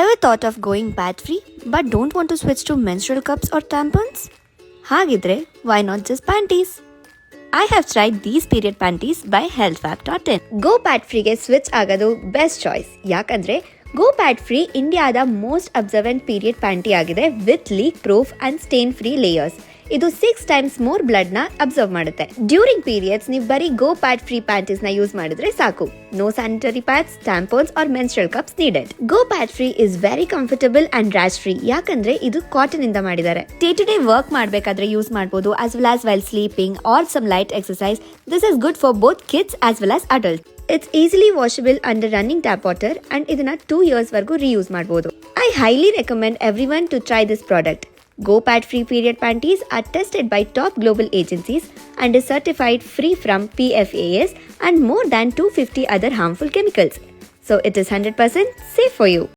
Ever thought of going pad free but don't want to switch to menstrual cups or tampons? ಹಾಗಿದ್ರೆ why not just panties? I have tried these period panties by healthfact.in. Go Pad ಫ್ರೀಗೆ switch ಆಗೋದು best choice ಯಾಕಂದ್ರೆ Go Pad Free ಇಂಡಿಯಾದ most absorbent period panty ಆಗಿದೆ with leak proof and stain free layers ಇದು six times more ಬ್ಲಡ್ನ absorb ಮಾಡುತ್ತೆ. During periods ನೀವು ಬರೀ ಗೋ Pad Free ಪ್ಯಾಂಟೀಸ್ನ ಯೂಸ್ ಮಾಡಿದ್ರೆ ಸಾಕು. No sanitary pads tampons or menstrual cups needed Go Pad Free is very comfortable and rash free ಯಾಕಂದ್ರೆ ಇದು ಕಾಟನ್ ಇಂದ ಮಾಡಿದ್ದಾರೆ. ಡೇ ಟು ಡೇ ವರ್ಕ್ ಮಾಡಬೇಕಾದ್ರೆ ಯೂಸ್ ಮಾಡಬಹುದು as well as well sleeping or some light exercise this is good for both kids as well as adult it's easily washable under running tap water and ಇದನ್ನ two years ವರೆಗೂ reuse ಮಾಡಬಹುದು I highly recommend everyone to try this product Go Pad Free Period Panties are tested by top global agencies and is certified free from PFAS and more than 250 other harmful chemicals. So it is 100% safe for you.